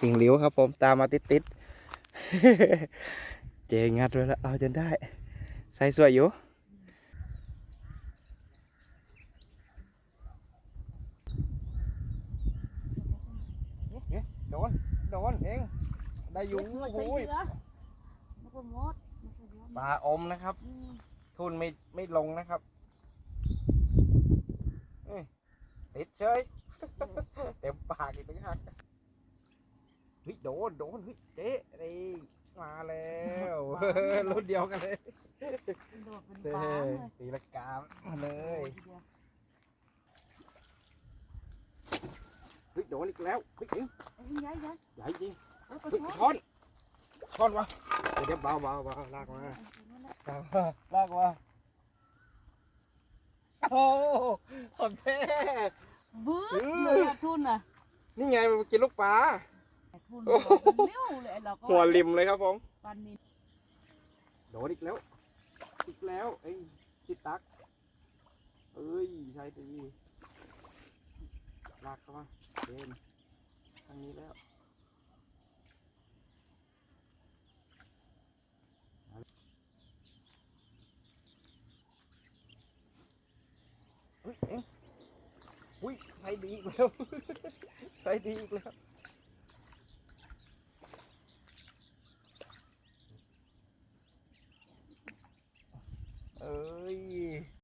สิงหลิวครับ ผมตามมาติดติดๆเจงัดไว้แล้วเอาจนได้ ใส่สวยอยู่โดน โดนเอง ได้อยู่โอ้ยปลาอมนะครับ ทุนไม่ไม่ลงนะครับติดเฉย เต็มปากอีกต่างหากเฮ้ย โดนโดนเฮ้ยเจ๊นี่มาแล้วรุ่นเดียวกันเลยโดดเป็นเฮ้ปลาเลยตีละกามาเลยเฮ้ยโดนอีกแล้วเฮ้ยเอ็งไอ้ยย้ายย้ายใหญ่จริงโอ้ยไปเฮ้ยช้อนช้อนช้อนวะเดี๋ยวเดี๋ยวเบาเบาเบาลากมาลากมาลากมาโอ้ของแท้บื้อเลยอะทุนน่ะนี่ไงมันกินลูกปลา ทุนโอ้โห เร็วเลยเราก็หัวริมเลยครับผมปันนี่โดนอีกแล้ว อีกแล้วไอ้จิตัก เอ้ยใช่ดีลากเข้ามาเดินทางนี้แล้วเฮ้ยเอ็งอุ้ยใส่ดีอีกแล้ว ใส่ดีอีกแล้ว เออ